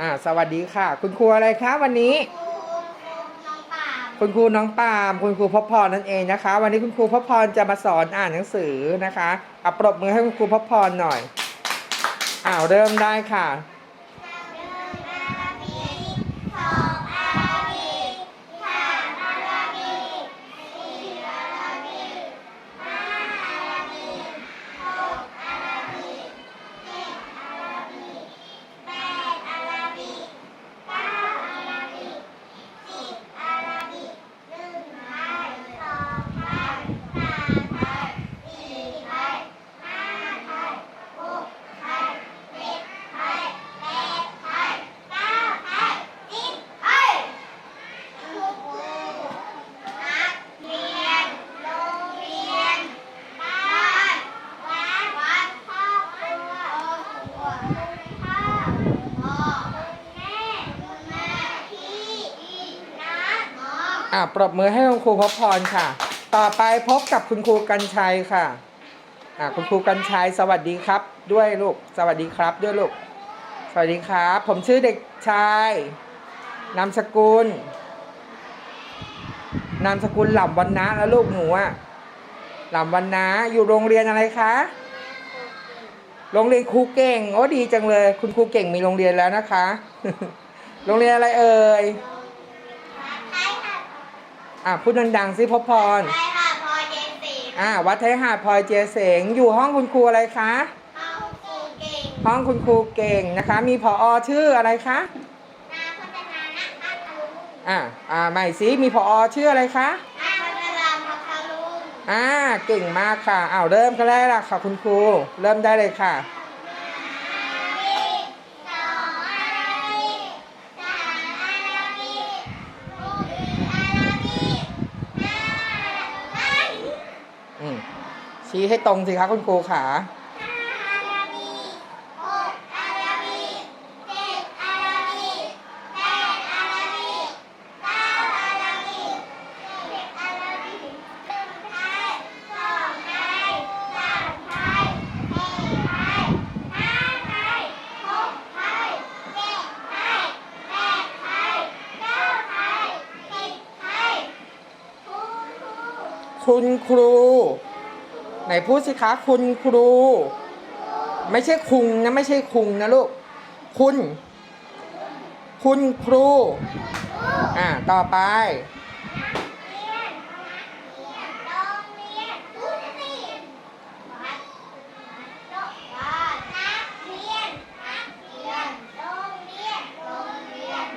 อ่าสวัสดีค่ะ คุณครูอะไรคะวันนี้น้องป่ามคุณครูน้องปาล์มคุณครูพบพรนั่นเองนะคะ วันนี้คุณครูพบพรจะมาสอนอ่านหนังสือนะคะเอาปรบมือให้คุณครูพบพรหน่อยอ้าวเริ่มได้ค่ะ หนึ่งอาราบิกสองอาราบิกสามอาราบิกสี่อาราบิกห้าอาราบิกหกอาราบิกเจ็ดอาราบิกแปดอาราบิกเก้าอาราบิกสิบอาราบิกหนึ่งไทยสองไทยสามไทยสี่ไทยห้าไทยหกไทยเจ็ดไทยแปดไทยเก้าไทยสิบไทยครูนักเรียนโรงเรียนบ้านวัดวัดครอบครัวครอบครัวคุณพ่อพ่อคุณแม่คุณแม่พี่พี่น้าน้ อ่าปรบมือให้คุณครูพบพรค่ะ ต่อไปพบกับคุณครูกัญชัยค่ะ อ่าคุณครูกัญชัยสวัสดีครับ ด้วยลูก สวัสดีครับด้วยลูก สวัสดีครับ ผมชื่อเด็กชายนามสกุล นามสกุลหล่ำวันนะแล้วลูกหนูอะหล่ำวันนะอยู่โรงเรียนอะไรคะโรงเรียนครูเก่งโอ้ดีจังเลย คุณครูเก่งมีโรงเรียนแล้วนะคะ โรงเรียนอะไรเอ่ย อะพูดดังๆสิพบพรใช่ค่ะพอเจนสีอ่าวัดไทยหาดพลอยเจเสงอยู่ห้องคุณครูอะไรคะ เข้าครูเก่งห้องคุณครูเก่งนะคะ มีผอชื่ออะไรคะนาพัฒนานักอัตลุงอ่าอ่าใหม่สิมีผอชื่ออะไรคะนาพัฒนาพัทลุงอ่าเก่งมากค่ะอ้าวเริ่มกันได้ละค่ะคุณครู เริ่มได้เลยค่ะ อาราบิกสองอาราบิกสามอาราบิกสี่อาราบิกห้าอาราบิ ชี้ให้ตรงสิคะคุณครูขาราบิกหกอาราบิกเจ็ดอาราบิกแปดอาราบิกเก้าอาราบิกสิบอาราบิกหนึ่งไทยสองไทยสามไทยสี่ไทยห้าไทยหกไทยเจ็ดไทยแปดไทยเก้าไทยสิบไทยครูครู คุณครู ไหนพูดสิคะคุณครู ไม่ใช่คุงนะไม่ใช่คุงนะลูก คุณ คุณครู อ่า ต่อไป เรียนเรียนโรงเรียนผู้สิวัดวัดนักเรียนนักเรียนโรงเรียนโรงเรียน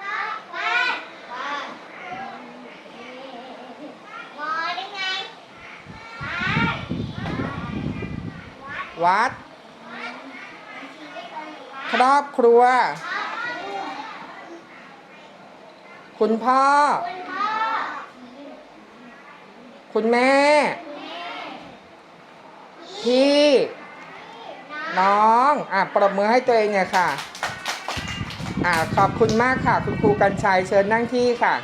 บ้านบ้านบ้านมอได้ไงบ้าน วัด ครอบครัว คุณพ่อ คุณแม่ พี่ น้อง อะ ปรบมือให้ตัวเองหน่อยค่ะ อะ ขอบคุณมากค่ะ คุณครูกัญชัยเชิญนั่งที่ค่ะ